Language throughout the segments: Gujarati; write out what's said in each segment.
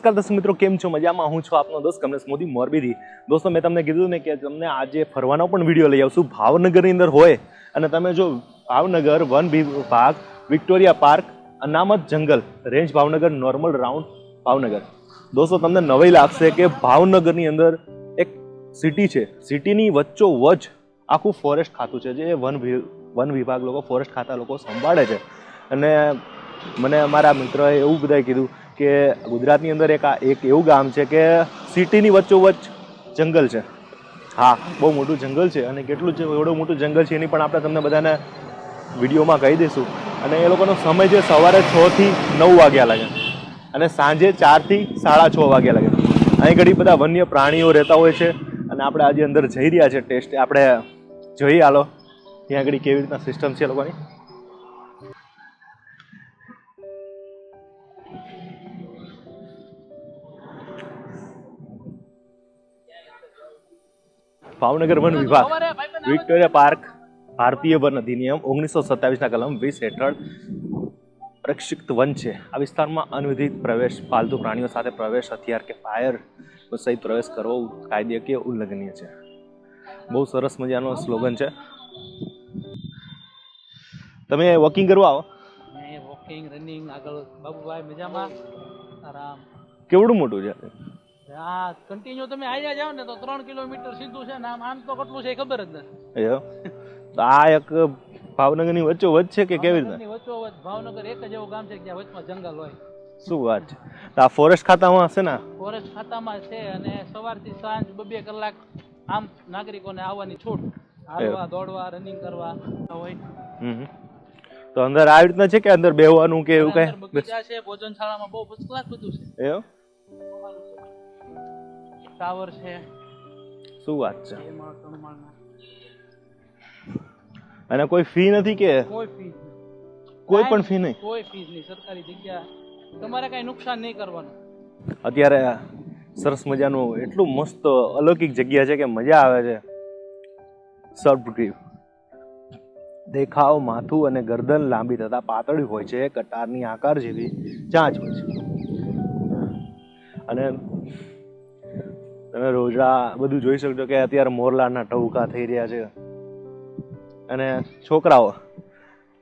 નમસ્કાર દસ મિત્રો, કેમ છો? મજામાં હું છું આપનો દોસ્ત કમલેશ મોદી મોરબીથી. દોસ્તો, મેં તમને કીધું ને કે તમને આજે ફરવાનો પણ વીડિયો લઈ આવશું. ભાવનગરની અંદર હોય અને તમે જો ભાવનગર, વન વિભાગ, વિક્ટોરિયા પાર્ક, અનામત જંગલ, range Bhavnagar, normal round Bhavnagar. દોસ્તો, તમને નવાઈ લાગશે કે ભાવનગરની અંદર એક સિટી છે. સિટીની વચ્ચો વચ આખું ફોરેસ્ટ ખાતું છે, જે વન વન વિભાગ લોકો ફોરેસ્ટ ખાતા લોકો સંભાળે છે. અને મને અમારા મિત્રોએ એવું બધાએ કીધું કે ગુજરાતની અંદર એક આ એક એવું ગામ છે કે સિટીની વચ્ચોવચ્ચ જંગલ છે. હા. બહુ મોટું જંગલ છે અને કેટલું છે એવડું મોટું જંગલ છે એની પણ આપણે તમને બધાને વિડીયોમાં કહી દઈશું. અને એ લોકોનો સમય છે સવારે છથી નવ વાગ્યા લાગે. અને સાંજે ચારથી સાડા છ વાગ્યા લાગે. અહીં ઘડી બધા વન્ય પ્રાણીઓ રહેતા હોય છે અને આપણે આજે અંદર જઈ રહ્યા છે. ટેસ્ટ આપણે જોઈએ હાલો. ત્યાં આગળ કેવી રીતના સિસ્ટમ છે એ લોકોની. ભાવનગર વન વિભાગ. વિક્ટોરિયા પાર્ક ભારતીય વન અધિનિયમ ઓગણીસો સત્તાવીસના કલમ વીસ હેઠળ પ્રક્ષિપ્ત વન છે. આ વિસ્તારમાં અનવિધિત પ્રવેશ પાલતુ પ્રાણીઓ સાથે પ્રવેશ હથિયાર કે ફાયર સહિત પ્રવેશ કરવો કાયદેકીય ઉલ્લંઘનીય છે. બહુ સરસ મજાનો સ્લોગન છે. તમે વોકિંગ કરવા આવો. વોકિંગ રનિંગ આગળ. બાબુભાઈ મજામાં? આરામ. કેવડું મોટું છે? આ કન્ટિન્યુ તમે આવ્યા જાવ ને તો ત્રણ કિલોમીટર સીધું છે ને આમ આમ તો કેટલું છે ખબર જ નથી. આ એક ભાવનગરની વચ્ચો વચ છે કે કેવી રીતે? વચ્ચો વચ ભાવનગર એક જ એવું ગામ છે કે જ્યાં વચમાં જંગલ હોય. શું વાત છે? તો આ ફોરેસ્ટ ખાતામાં હશે ને ફોરેસ્ટ ખાતામાં છે અને સવારથી સાંજ બબે કલાક આમ નાગરિકોને આવવાની છૂટ. હાલવા દોડવા રનિંગ કરવા હોય. હમ. તો અંદર આવી રીતના છે કે અંદર બેહવાનું કે એવું કઈ? બગીચા છે ભોજનશાળામાં બહુ ફર્સ્ટ ક્લાસ બધું છે. એવું? ટાવર છે. શું વાત છે? બે ત્રણ માળના અને કોઈ ફી નથી કે? કોઈ ફી કોઈ પણ ફી નહીં? કોઈ ફી નહીં સરકારી જગ્યા. તમારે કઈ નુકસાન નહીં કરવાનું. અત્યારે સરસ મજાનું એટલું મસ્ત અલૌકિક જગ્યા છે કે મજા આવે છે. સર્પ ગ્રીવ દેખાવ માથું અને ગરદન લાંબી તથા પાતળી હોય છે કટારની આકાર જેવી ચાંચ હોય છે. અને તમે રોજડા બધું જોઈ શકજો કે અત્યારે મોરલાના ટહુકા થઈ રહ્યા છે. અને છોકરાઓ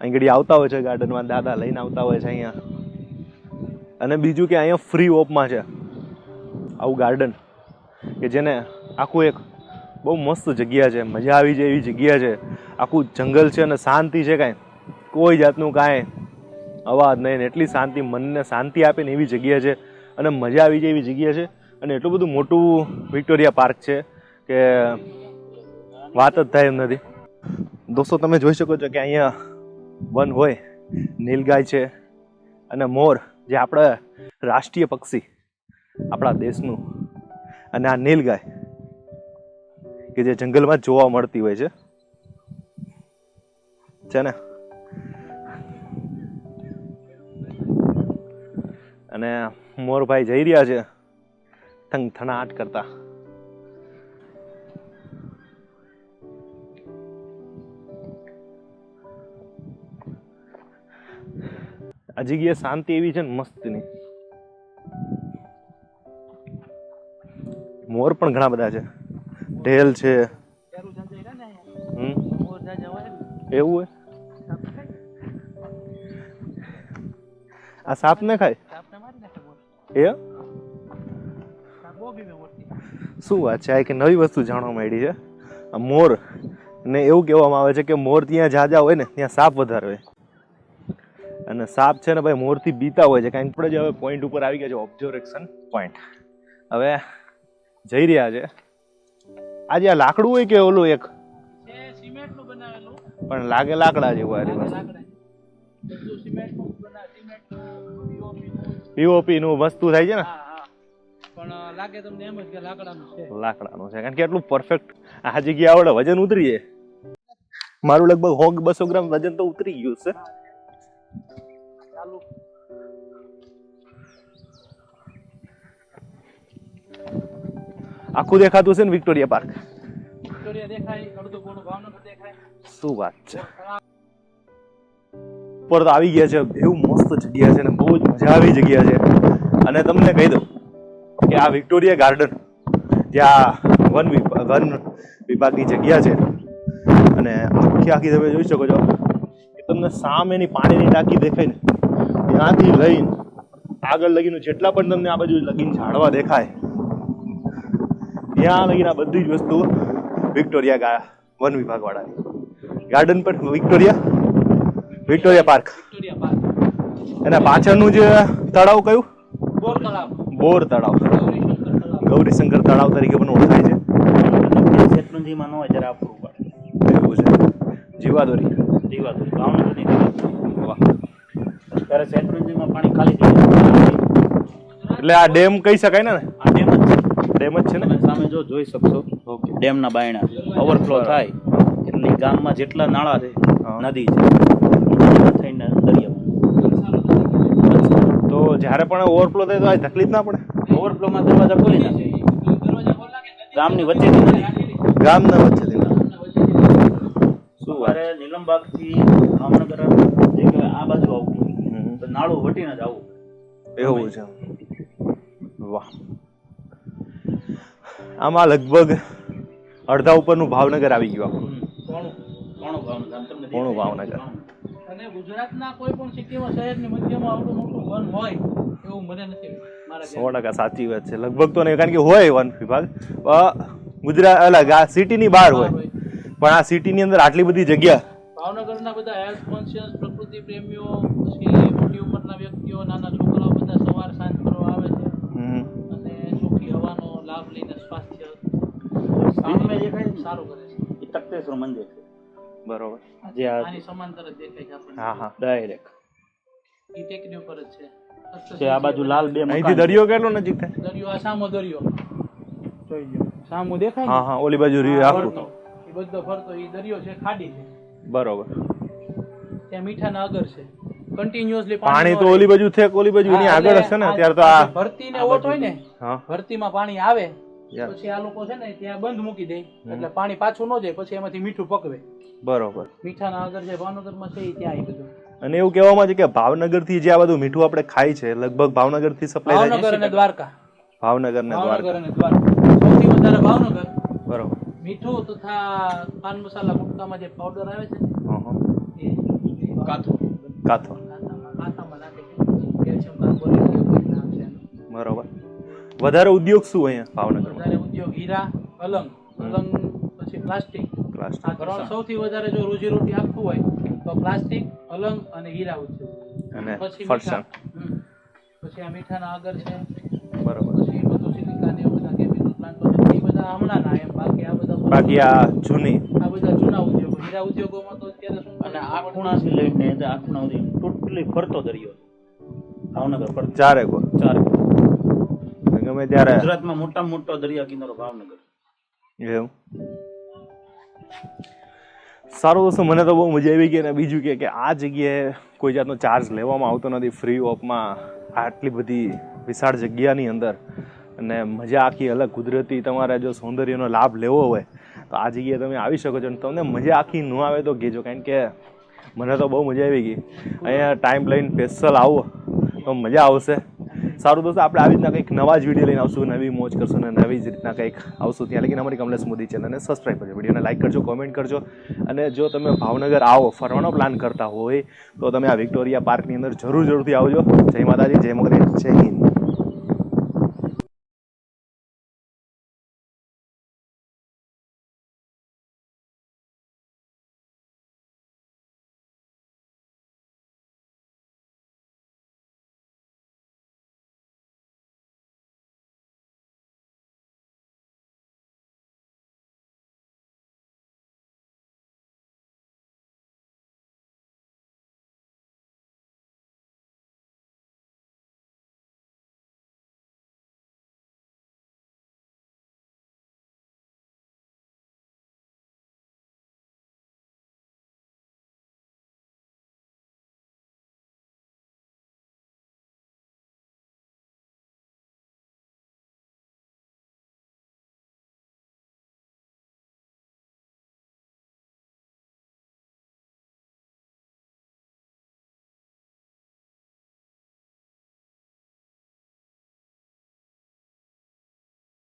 અહીંગડી આવતા હોય છે ગાર્ડનમાં, દાદા લઈને આવતા હોય છે અહીંયા. અને બીજું કે અહીંયા ફ્રી ઓપમાં છે. આવું ગાર્ડન કે જેને આખું એક બહુ મસ્ત જગ્યા છે, મજા આવી જાય એવી જગ્યા છે. આખું જંગલ છે અને શાંતિ છે કાંઈ. કોઈ જાતનું કાંઈ અવાજ નહીં એટલી શાંતિ, મનને શાંતિ આપે ને એવી જગ્યા છે અને મજા આવી જાય એવી જગ્યા છે. અને એટલું બધું મોટું વિક્ટોરિયા પાર્ક છે કે વાત જ થાય એમ નથી. દોસ્તો, તમે જોઈ શકો છો કે અહીંયા વન હોય, નીલગાય છે અને મોર, જે આપણા રાષ્ટ્રીય પક્ષી, આપણા દેશનું. અને આ નીલગાય, કે જે જંગલમાં જોવા મળતી હોય છે. છે ને? અને મોરભાઈ જઈ રહ્યા છે. થંગ થણાટ કરતા આ જગ્યાએ શાંતિ એવી છે ને મસ્તની મોર પણ ઘણા બધા છે ઢેલ છે એવું હોય આ સાપ ને ખાય એ શું વાત છે? આ એક નવી વસ્તુ જાણવા મળી છે. આ મોર. ને એવું કહેવામાં આવે છે કે મોર ત્યાં જાજા હોય ને ત્યાં સાપ વધારે હોય. અને સાપ છે ને ભાઈ મોરથી બીતા હોય છે. કારણ કે આપણે જે હવે પોઈન્ટ ઉપર આવી ગયા છે ઓબ્ઝર્વેશન પોઈન્ટ હવે જઈ રહ્યા છે. આજે આ લાકડું હોય કે ઓલું એક? પણ લાગે લાકડા જેવું આ નું. પીઓપી નું વસ્તુ થાય છે ને? લાગે તમને એમ જ કે લાકડાનું છે. લાકડાનું છે. કારણ કે એટલું પરફેક્ટ આ જગ્યા આવડે વજન ઉતરી જાય મારું લગભગ હોગ બસો ગ્રામ વજન તો ઉતરી ગયું છે. આખું દેખાતું છે ને વિક્ટોરિયા પાર્ક. વિક્ટોરિયા દેખાય અડધું પોણું ભાવનગર દેખાય. શું વાત છે? ઉપર તો આવી ગયા છે એવું મસ્ત જગ્યા છે ને બહુ જ મજા આવી જગ્યા છે. અને તમને કહી દઉં કે આ વિક્ટોરિયા ગાર્ડન ત્યાં વન વિભાગ વન વિભાગની જગ્યા છે. અને આખી આખી તમે જોઈ શકો છો કે તમને સામેની પાણીની ટાંકી દેખાય ને ત્યાંથી લઈને આગળ લગીને જેટલા પણ તમને આ બાજુ લગીને ઝાડવા દેખાય ત્યાં લગીને આ બધી જ વસ્તુ વિક્ટોરિયા ગા વન વિભાગ વાળાની ગાર્ડન પર Victoria Victoria park Victoria park એના પાછળનું જે તળાવ કયું? બોર તળાવ બોર તળાવ. ગૌરીશંકર તળાવ તરીકે પણ ઓળખાય છે. શેત્રુંજીમાં ન હોય ત્યારે આપવું પડે. એવું છે. જીવાદોરી. જીવાદોરી ભાવનગરની વાહ. ત્યારે શેત્રુંજીમાં પાણી ખાલી થઈ એટલે આ ડેમ કહી શકાય ને? આ ડેમ જ છે. ડેમ જ છે ને? સામે જો જોઈ શકશો. ડેમના બાયણા. ઓવરફ્લો થાય. એટલે ગામમાં જેટલા નાળા છે નદી છે. તો જ્યારે પણ ઓવરફ્લો થાય તો આ તકલીફ ના પડે. ઓવરફ્લોમાં દરવાજા ખોલી નાખે. ગામની વચ્ચેથી નદી ગામના વચ્ચેથી શું અરે નીલમબાગથી ભાવનગર જે આ બાજુ આવવું તો નાળું વટીને જ આવવું એવું છે. વાહ. આમાં લગભગ અડધા ઉપરનું ભાવનગર આવી ગયું આપણું કોણું? ભાવનગર? અને ગુજરાતના કોઈ પણ સિટીમાં શહેરની મધ્યમાં આવડું મોટું વન હોય એવું મને નથી મારા સો ટકા સાચી વાત છે. લગભગ તો નહીં કારણ કે હોય વન વિભાગ. ગુજરાત અલગ આ સિટીની બહાર હોય. પણ આ સિટીની અંદર આટલી બધી જગ્યા. ભાવનગરના બધા હેલ્થ કોન્શિયસ પ્રકૃતિ પ્રેમીઓ પછી મોટી ઉંમરના વ્યક્તિઓ નાના છોકરાઓ બધા સવાર સાંજ કરવા આવે છે. અને ચોખ્ખી હવાનો લાભ લઈને સ્વાસ્થ્ય? સારું કરે છે. એ મંદિર છે. બરોબર. જે આ આની સમાંતર જ દેખાય છે આપણને. હા હા. ડાયરેક્ટ ઈ ટેકરી ઉપર જ છે. છે આ બાજુ લાલ બે મકાન અહીંથી દરિયો કેટલો નજીક થાય? દરિયો આ સામો દરિયો. જોઈ ગયો સામો દેખાય હા હા ઓલી બાજુ ને રહ્યું આખું. ફરતો. એ બધો ફરતો. એ દરિયો છે ખાડી છે. બરોબર. ત્યાં મીઠાના અગર છે. કન્ટિન્યુઅસલી પાણી તો ઓલી બાજુ છે ઓલી બાજુ એની આગળ હશે ને ત્યારે તો આ ભરતી ને ઓટ હોય ને હા. ભરતીમાં પાણી આવે. પછી આ લોકો છે ને ત્યાં બંધ મૂકી દે. એટલે પાણી પાછું ન જાય પછી એમાંથી મીઠું પકવે. બરોબર. મીઠાના આગળ જે ભાવનગરમાં છે એ ત્યાં આવી બધું. અને એવું કહેવામાં છે કે ભાવનગરથી જે આ બધું મીઠું આપણે ખાય છે લગભગ ભાવનગરથી સપ્લાય થાય ભાવનગર અને દ્વારકા. ભાવનગર ને દ્વારકા અને દ્વારકા. સૌથી વધારે ભાવનગર. બરોબર. મીઠું તથા પાન મસાલા ગુટકામાં જે પાવડર આવે છે હં, હં. એ કાથો. કાથો. કાથામાં કાથામાં નાખે છે. કેલ્શિયમ કાર્બોનેટ એવું નામ છે બરોબર. વધારે ઉદ્યોગ શું અહીંયા ભાવનગરમાં? વધારે ઉદ્યોગ હીરા અલંગ અલંગ પછી પ્લાસ્ટિક. પ્લાસ્ટિક. આ ત્રણ સૌથી વધારે જો રોજીરોટી આપતું હોય તો પ્લાસ્ટિક અલંગ અને હીરા ઉદ્યોગ અને પછી ફરસાણ. પછી આ મીઠાના આગળ છે. બરોબર. પછી બધું સિલિકા ને એવું બધા કેમિકલ પ્લાન્ટ બધા એ બધા હમણાં ના એમ. બાકી આ બધા બાકી આ જૂની. આ બધા જૂના ઉદ્યોગો. હીરા ઉદ્યોગોમાં તો અત્યારે શું અને આ ખૂણાથી લઈને આ ખૂણા સુધી ટોટલી ફરતો દરિયો. ભાવનગર પર ચારે ગો ચારે ગમે ત્યારે. ગુજરાતમાં મોટા મોટો દરિયા કિનારો ભાવનગર. એવું? સારું દોસ્તો મને તો બહુ મજા આવી ગઈ અને બીજું કે કે આ જગ્યાએ કોઈ જાતનો ચાર્જ લેવામાં આવતો નથી ફ્રી ઓફમાં આટલી બધી વિશાળ જગ્યાની અંદર. અને મજા આખી અલગ કુદરતી તમારે જો સૌંદર્યનો લાભ લેવો હોય તો આ જગ્યાએ તમે આવી શકો છો. અને તમને મજા આખી ન આવે તો કહેજો કારણ કે મને તો બહુ મજા આવી ગઈ. અહીંયા ટાઈમ લઈને સ્પેશિયલ આવો તો મજા આવશે. સારું દોસ્તો, આપણે આવી રીતના કંઈક નવા જ વીડિયો લઈને આવશું, નવી મોજ કરશું અને નવી જ રીતના કંઈક આવશું. ત્યાં લગીને અમારી કમલેશ મોદી ચેનલને સબસ્ક્રાઈબ કરજો વિડીયોને લાઈક કરજો કોમેન્ટ કરજો. અને જો તમે ભાવનગર આવો, ફરવાનો પ્લાન કરતા હોય, તો તમે આ વિક્ટોરિયા પાર્કની અંદર જરૂર જરૂરથી આવજો. જય માતાજી, જય મગરે જય હિન્દ.